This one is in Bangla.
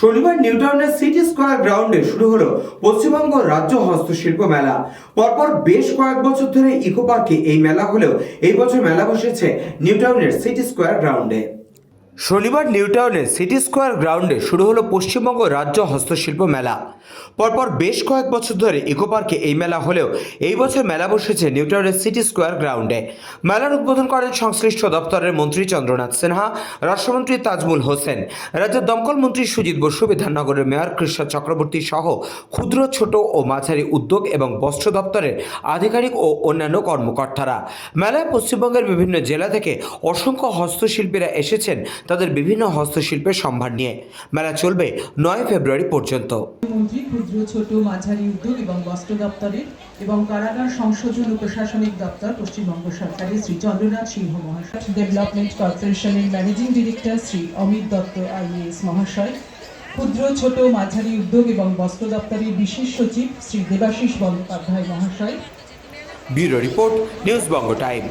শনিবার নিউটাউনের সিটি স্কোয়ার গ্রাউন্ডে শুরু হলো পশ্চিমবঙ্গ রাজ্য হস্তশিল্প মেলা। পরপর বেশ কয়েক বছর ধরে ইকো পার্কে এই মেলা হলেও এই বছর মেলা বসেছে নিউটাউনের সিটি স্কোয়ার গ্রাউন্ডে। শনিবার নিউটাউনের সিটি স্কোয়ার গ্রাউন্ডে শুরু হলো পশ্চিমবঙ্গ রাজ্য হস্তশিল্প মেলা। পরপর বেশ কয়েক বছর ধরে ইকো পার্কে এই মেলা হলেও এই বছর মেলা বসেছে নিউটাউনের সিটি স্কোয়ার গ্রাউন্ডে। মেলার উদ্বোধন করেন সংশ্লিষ্ট দপ্তরের মন্ত্রী চন্দ্রনাথ সিনহা, রাষ্ট্রমন্ত্রী তাজমুল হোসেন, রাজ্যের দমকল মন্ত্রী সুজিত বসু, বিধাননগরের মেয়র কৃষ্ণ চক্রবর্তী সহ ক্ষুদ্র, ছোট ও মাঝারি উদ্যোগ এবং বস্ত্র দপ্তরের আধিকারিক ও অন্যান্য কর্মকর্তারা। মেলায় পশ্চিমবঙ্গের বিভিন্ন জেলা থেকে অসংখ্য হস্তশিল্পীরা এসেছেন তাদের বিভিন্ন হস্তশিল্পের সম্ভার নিয়ে। মেলা চলবে নয় ফেব্রুয়ারি পর্যন্ত। ক্ষুদ্র ছোট মাঝারি উদ্যোগ এবং বস্ত্র দপ্তরের এবং কারাগার সংশোধন ও প্রশাসনিক দপ্তর পশ্চিমবঙ্গ সরকারের শ্রী চন্দ্রনাথ সিংহ মহাশয় ডেভেলপমেন্ট কর্পোরেশনের managing director Shri Amit Dutta IAS মহাশয় ক্ষুদ্র ছোট মাঝারি উদ্যোগ এবং বস্ত্র দপ্তরের বিশেষ সচিব শ্রী দেবাশিস বন্দ্যোপাধ্যায় মহাশয়। Bureau report news Banga time.